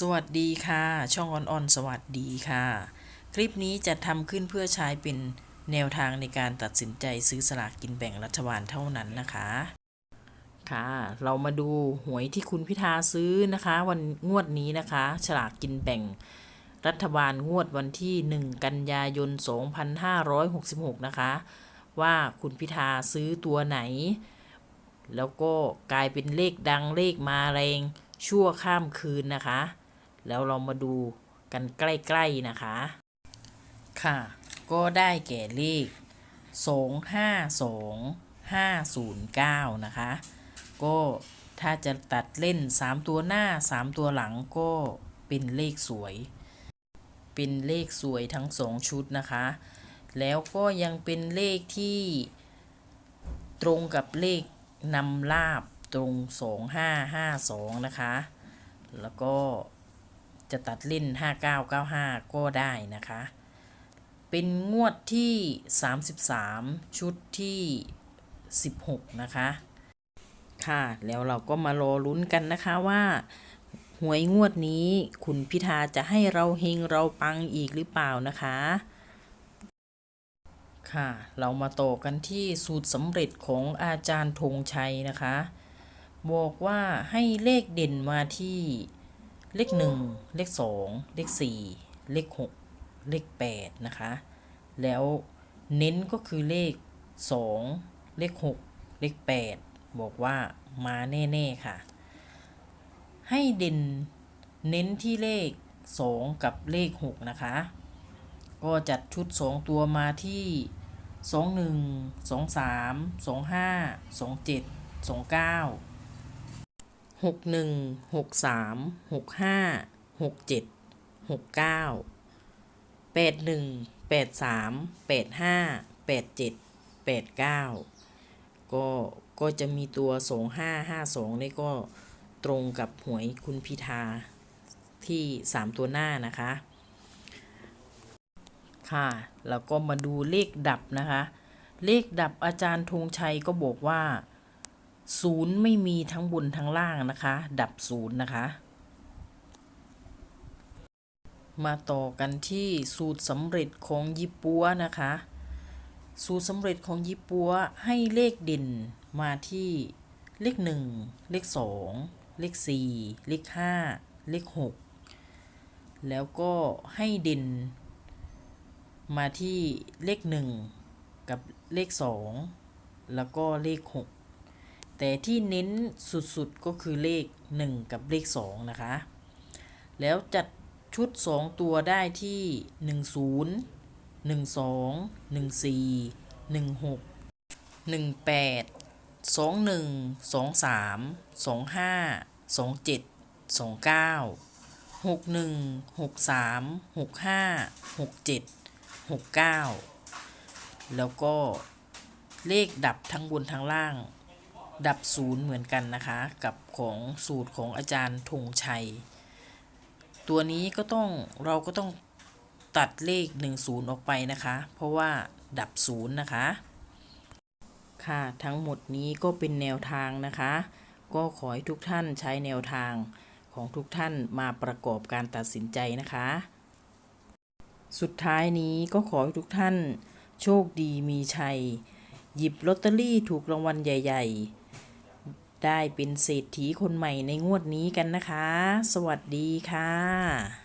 สวัสดีค่ะ ช่องออนออนสวัสดีค่ะ คลิปนี้จะทำขึ้นเพื่อใช้เป็นแนวทางในการตัดสินใจซื้อสลากกินแบ่งรัฐบาลเท่านั้นนะคะ ค่ะ เรามาดูหวยที่คุณพิธาซื้อนะคะ วันงวดนี้นะคะ ฉลากกินแบ่งรัฐบาลงวดวันที่ 1 กันยายน 2566 นะคะ ว่าคุณพิธาซื้อตัวไหน แล้วก็กลายเป็นเลขดังเลขมาแรงชั่วข้ามคืนนะคะ แล้วเรามาดูกันใกล้ๆนะคะ ค่ะ ก็ได้แก่เลข 252 509 นะคะ ก็ถ้าจะตัดเล่น 3 ตัวหน้า 3 ตัวหลังก็เป็นเลขสวย เป็นเลขสวยทั้ง 2 ชุดนะคะ แล้วก็ยังเป็นเลขที่ตรงกับเลขนำลาบตรง 2552 นะคะ แล้วก็ จะตัดเล่น 5995 ก็ได้นะคะ เป็นงวดที่ 33 ชุดที่ 16 นะคะ ค่ะ แล้วเราก็มารอลุ้นกันนะคะว่าหวยงวดนี้คุณพิธาจะให้เราเฮงเราปังอีกหรือเปล่านะคะ ค่ะ เรามาต่อกันที่สูตรสำเร็จของอาจารย์ธงชัยนะคะ บอกว่าให้เลขเด่นมาที่ เลขหนึ่งเลขสองเลขสี่เลขหกเลขแปดนะคะ แล้วเน้นก็คือเลขสองเลขหกเลขแปดบอกว่ามาแน่ๆค่ะ ให้เด่นเน้นที่เลขสองกับเลขหกนะคะ ก็จัดชุดสองตัวมาที่สองหนึ่งสองสามสองห้าสองเจ็ดสองเก้า หกหนึ่งหกสามหกห้าหกเจ็ดหกเก้าแปดหนึ่งแปดสามแปดห้าแปดเจ็ดแปดเก้าก็ก็จะมีตัวสองห้าห้าสองนี่ก็ตรงกับหวยคุณพิธาที่สามตัวหน้านะคะ ค่ะแล้วก็มาดูเลขดับนะคะ เลขดับอาจารย์ธงชัยก็บอกว่า ศูนย์ไม่มีทั้งบนทั้งล่างนะคะ ดับศูนย์นะคะ มาต่อกันที่สูตรสำเร็จของยิปัวนะคะ สูตรสำเร็จของยิปัวให้เลขเด่นมาที่เลขหนึ่งเลขสองเลขสี่เลขห้าเลขหกแล้วก็ให้เด่นมาที่เลขหนึ่งกับเลขสองแล้วก็เลขหก แต่ที่เน้นสุดๆก็คือเลข 1 กับเลข 2 นะคะ แล้วจัดชุด 2 ตัวได้ที่ 10 12 14 16 18 21 23 25 27 29 61 63 65 67 69 แล้วก็เลขดับทั้งบนทั้งล่าง ดับศูนย์เหมือนกันนะคะ กับของสูตรของอาจารย์ธงชัย ตัวนี้ก็ต้องเราก็ต้องตัดเลข 10 ออกไปนะคะ เพราะว่าดับศูนย์นะคะ ค่ะทั้งหมดนี้ก็เป็นแนวทางนะคะ ก็ขอให้ทุกท่านใช้แนวทางของทุกท่านมาประกอบการตัดสินใจนะคะ สุดท้ายนี้ก็ขอให้ทุกท่านโชคดีมีชัย หยิบลอตเตอรี่ถูกรางวัลใหญ่ ๆ ได้เป็นเศรษฐีคนใหม่ในงวดนี้กันนะคะ สวัสดีค่ะ